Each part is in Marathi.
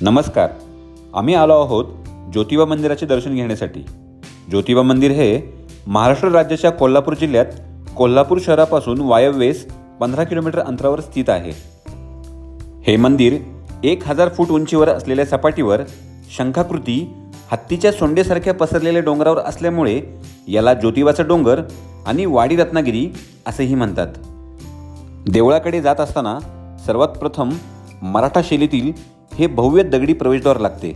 नमस्कार. आम्ही आलो आहोत ज्योतिबा मंदिराचे दर्शन घेण्यासाठी. ज्योतिबा मंदिर हे महाराष्ट्र राज्याच्या कोल्हापूर जिल्ह्यात कोल्हापूर शहरापासून वायव्येस पंधरा किलोमीटर अंतरावर स्थित आहे. हे मंदिर एक हजार फूट उंचीवर असलेल्या सपाटीवर शंखाकृती हत्तीच्या सोंडेसारख्या पसरलेल्या डोंगरावर असल्यामुळे याला ज्योतिबाचा डोंगर आणि वाडी रत्नागिरी असेही म्हणतात. देवळाकडे जात असताना सर्वात प्रथम मराठा शैलीतील हे भव्य दगडी प्रवेशद्वार लागते.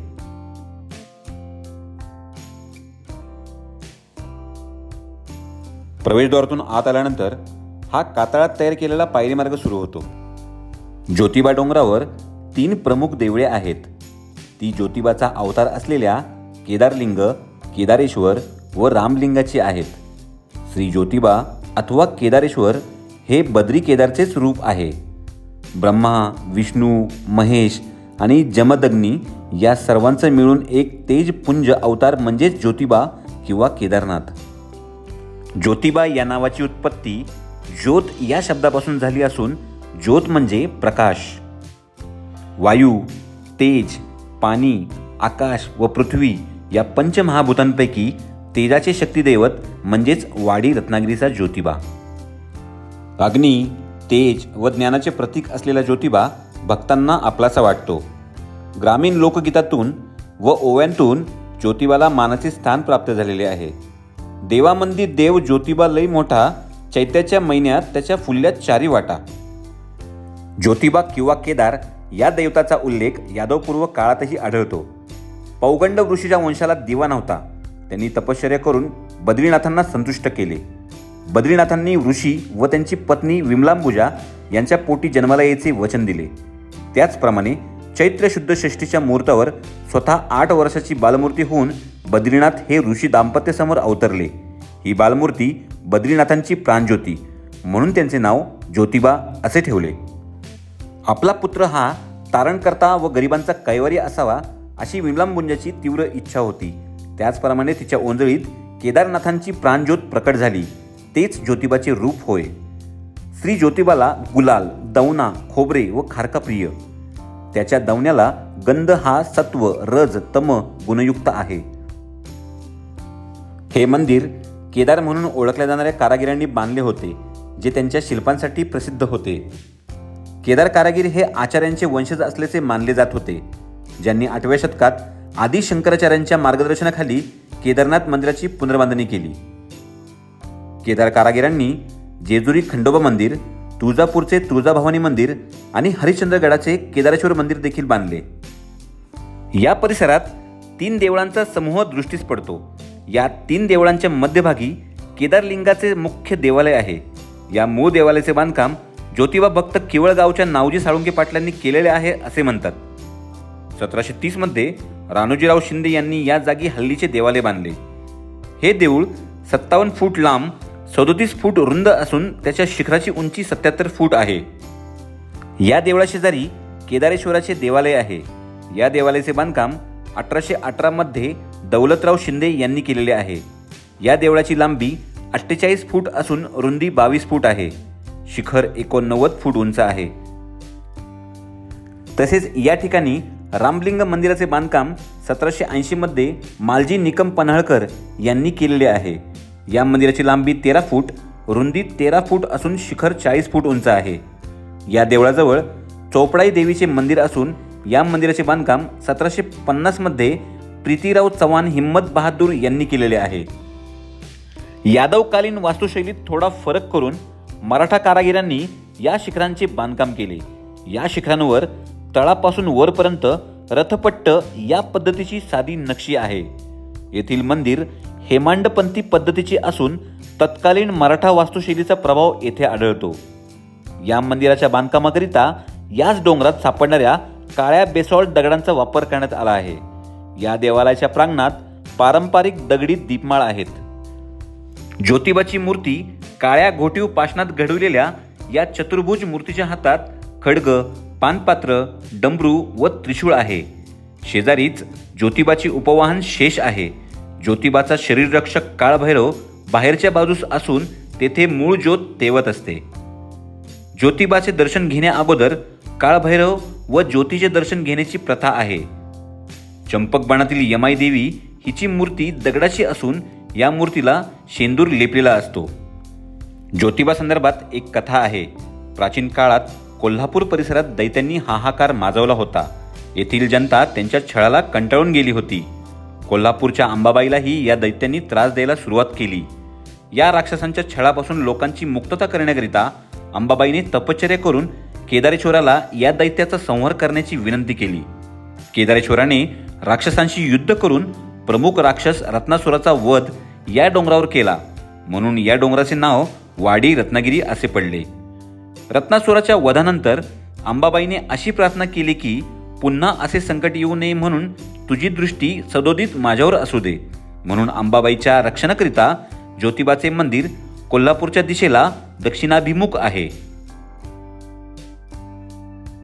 प्रवेशद्वारातून आत आल्यानंतर हा कातळात तयार केलेला पायरीमार्ग सुरू होतो. ज्योतिबा डोंगरावर तीन प्रमुख देवळे आहेत. ती ज्योतिबाचा अवतार असलेल्या केदारलिंग केदारेश्वर व रामलिंगाची आहेत. श्री ज्योतिबा अथवा केदारेश्वर हे बद्री केदारचेच रूप आहे. ब्रह्मा विष्णू महेश आणि जमदग्नी या सर्वांचं मिळून एक तेजपुंज अवतार म्हणजेच ज्योतिबा किंवा केदारनाथ. ज्योतिबा या नावाची उत्पत्ती ज्योत या शब्दापासून झाली असून ज्योत म्हणजे प्रकाश. वायू तेज पाणी आकाश व पृथ्वी या पंचमहाभूतांपैकी तेजाचे शक्तिदैवत म्हणजेच वाडी रत्नागिरीचा ज्योतिबा. अग्नी तेज व ज्ञानाचे प्रतीक असलेला ज्योतिबा भक्तांना आपलासा वाटतो. ग्रामीण लोकगीतातून व ओव्यांतून ज्योतिबाला मानाचे स्थान प्राप्त झालेले आहे. देवामंदी देव ज्योतिबा लई मोठा चैत्याच्या महिन्यात त्याच्या फुल्यात चारी वाटा. ज्योतिबा किंवा केदार या देवताचा उल्लेख यादवपूर्व काळातही आढळतो. पौगंड ऋषीच्या वंशाला दिवा नव्हता. त्यांनी तपश्चर्या करून बद्रीनाथांना संतुष्ट केले. बद्रीनाथांनी ऋषी व त्यांची पत्नी विमलांबुजा यांच्या पोटी जन्माला यायचे वचन दिले. त्याचप्रमाणे चैत्र शुद्ध षष्टीच्या मुहूर्तावर स्वतः आठ वर्षाची बालमूर्ती होऊन बद्रीनाथ हे ऋषी दाम्पत्यासमोर अवतरले. ही बालमूर्ती बद्रीनाथांची प्राणज्योती म्हणून त्यांचे नाव ज्योतिबा असे ठेवले. आपला पुत्र हा तारणकर्ता व गरिबांचा कैवारी असावा अशी विमलांबुंजाची तीव्र इच्छा होती. त्याचप्रमाणे तिच्या ओंजळीत केदारनाथांची प्राणज्योत प्रकट झाली. तेच ज्योतिबाचे रूप होय. श्री ज्योतिबाला गुलाल दवना खोबरे व खारका प्रिय त्याच्या दवण्याला गंध हा सत्व रज तम गुणयुक्त आहे. हे मंदिर केदार म्हणून ओळखल्या जाणाऱ्या कारागिरांनी बांधले होते जे त्यांच्या शिल्पांसाठी प्रसिद्ध होते. केदार कारागीर हे आचार्यांचे वंशज असल्याचे मानले जात होते ज्यांनी आठव्या शतकात आदी शंकराचार्यांच्या मार्गदर्शनाखाली केदारनाथ मंदिराची पुनर्बांधणी केली. केदार कारागिरांनी जेजुरी खंडोबा मंदिर तुळजापूरचे तुळजाभवानी मंदिर आणि हरिश्चंद्रगडाचे केदारेश्वर मंदिर देखील बांधले. या परिसरात तीन देवळांचा समूह दृष्टीस पडतो. या तीन देवळांच्या मध्यभागी केदारलिंगाचे मुख्य देवालय आहे. या मूळ देवालयाचे बांधकाम ज्योतिबा भक्त केवळगावच्या नावजी साळुंके पाटलांनी केलेले आहे असे म्हणतात. सतराशे तीसमध्ये रानोजीराव शिंदे यांनी या जागी हल्लीचे देवालय बांधले. हे देऊळ सत्तावन्न फूट लांब सदोतीस फूट रुंद असून त्याच्या शिखराची उंची सत्याहत्तर फूट आहे. या देवळाशेजारी केदारेश्वराचे देवालय आहे. या देवालयाचे बांधकाम अठराशे अठरामध्ये दौलतराव शिंदे यांनी केलेले आहे. या देवळाची लांबी अठ्ठेचाळीस फूट असून रुंदी बावीस फूट आहे. शिखर एकोणनव्वद फूट उंच आहे. तसेच या ठिकाणी रामलिंग मंदिराचे बांधकाम सतराशे ऐंशीमध्ये मालजी निकम पन्हाळकर यांनी केलेले आहे. या मंदिराची लांबी तेरा फूट रुंदी तेरा फूट असून शिखर चाळीस फूट उंच आहे. या देवळाजवळ चोपडाई देवीचे मंदिर असून या मंदिराचे बांधकाम सतराशे पन्नासमध्ये प्रीतीराव चव्हाण हिम्मत बहादूर यांनी केलेले आहे. यादवकालीन वास्तुशैलीत थोडा फरक करून मराठा कारागिरांनी या शिखरांचे बांधकाम केले. या शिखरांवर तळापासून वरपर्यंत रथपट्ट या पद्धतीची साधी नक्षी आहे. येथील मंदिर हेमांडपंथी पद्धतीची असून तत्कालीन मराठा वास्तुशैलीचा प्रभाव येथे आढळतो. या मंदिराच्या बांधकामाकरिता याच डोंगरात सापडणाऱ्या काळ्या बेसॉल्ट दगडांचा वापर करण्यात आला आहे. या देवालयाच्या प्रांगणात पारंपरिक दगडी दीपमाळ आहेत. ज्योतिबाची मूर्ती काळ्या घोटीव पाषणात घडवलेल्या या चतुर्भुज मूर्तीच्या हातात खडग पानपात्र डमरू व त्रिशूळ आहे. शेजारीच ज्योतिबाची उपवाहन शेष आहे. ज्योतिबाचा शरीररक्षक काळभैरव बाहेरच्या बाजूस असून तेथे मूळ ज्योत तेवत असते. ज्योतिबाचे दर्शन घेण्या अगोदर काळभैरव व ज्योतीचे दर्शन घेण्याची प्रथा आहे. चंपकबाणातील यमाई देवी हिची मूर्ती दगडाची असून या मूर्तीला शेंदूर लेपलेला असतो. ज्योतिबा संदर्भात एक कथा आहे. प्राचीन काळात कोल्हापूर परिसरात दैत्यांनी हाहाकार माजवला होता. येथील जनता त्यांच्या छळाला कंटाळून गेली होती. कोल्हापूरच्या अंबाबाईलाही या दैत्यांनी त्रास द्यायला सुरुवात केली. या राक्षसांच्या छळापासून लोकांची मुक्तता करण्याकरिता अंबाबाईने तपश्चर्या करून केदारेश्वराला या दैत्याचा संहार करण्याची विनंती केली. केदारेश्वराने राक्षसांशी युद्ध करून प्रमुख राक्षस रत्नासुराचा वध या डोंगरावर केला. म्हणून या डोंगराचे नाव वाडी रत्नागिरी असे पडले. रत्नासुराच्या वधानंतर अंबाबाईने अशी प्रार्थना केली की पुन्हा असे संकट येऊ नये म्हणून तुझी दृष्टी सदोदित माझ्यावर असू दे. म्हणून अंबाबाईच्या रक्षणाकरिता ज्योतिबाचे मंदिर कोल्हापूरच्या दिशेला दक्षिणाभिमुख आहे.